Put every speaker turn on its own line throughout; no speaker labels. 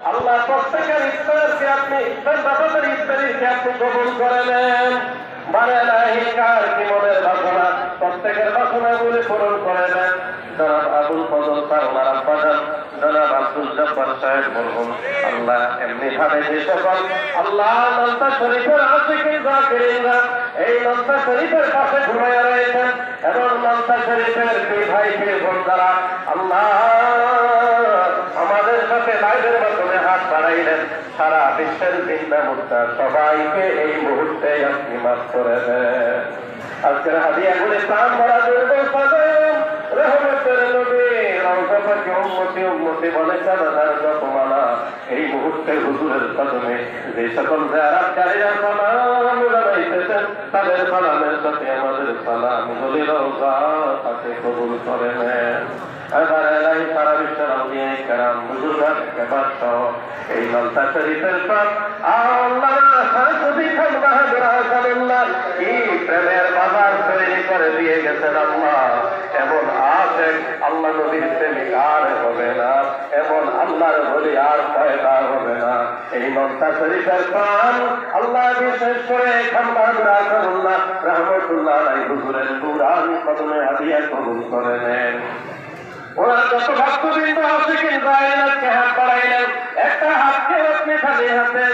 আল্লাহ প্রত্যেকের ইফতারকে আপনি ইফতার বাবাদের ইফতারিকে আপনি কবুল করে নেন। মানে নাহিকার কি মনের বাসনা প্রত্যেকের বাসনা গুলি পূরণ করে নেন। জনাব আবুল ফজল স্যার ওনার আব্বাজান, জনাব আব্দুল জব্বার সাহেব মরহুম আল্লাহ এমনি ভাবে যে সকল আল্লাহ নন্তা শরীফের আশিকিন জাকিরিনরা এই নন্তা শরীফের পাশে ঘুমাইয়া রয়েছেন, এবং নন্তা শরীফের দুই ভাই কে বোন দ্বারা আল্লাহ বাড়াইলেন সারা বিশ্বের চিন্তা মুক্তা সবাইকে এই মুহূর্তে আপনি মাফ করে দেন। আজকের হাদিয়া প্রাণ ভরা দুর্গ এই মুহূর্তে হুজুরের কদমে যে সকল তাদের সালামের সাথে আমাদের সালাম এই ললতা শরীফের সব আল্লাহ সরস্বতী বাহাদুর কি না, এমন আল্লাহর বলি করে নেন। ওরা যত ভক্তবৃন্দ আছে কিন্তু আইনাকে হাত বাড়াইলেন একটা হাতকে আপনি খালি হাতে ফিরাইয়া দিয়েন না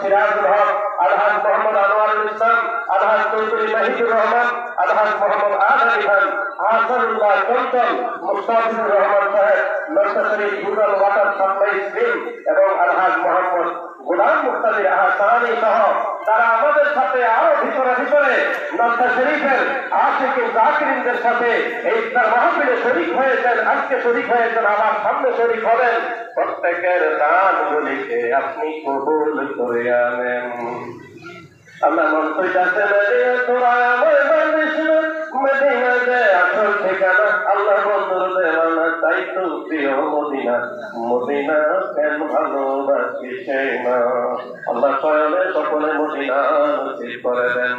সিরাজুল হক, আলহাজ মোহাম্মদ আনোয়ারুল ইসলাম, আলহাজ তারা আমাদের সাথে আরও ভিতরে ভিতরে নন্দা শরীফের জাকিরিনদের সাথে এই মাহফিলে হয়েছেন, আজকে হয়েছেন, আমার সামনে শরিক হবেন। প্রত্যেকের দান গুলিকে আপনি কবুল করে আনেন। মন্ত্রী আমার আসল ঠিকানা, আল্লাহ বন্ধুর দেওয়ানা তাই তো প্রিয় মদিনা। মদিনা কেন ভালোবাসি সেই না? আল্লাহ সকলে মদিনা নসিব করে দেন।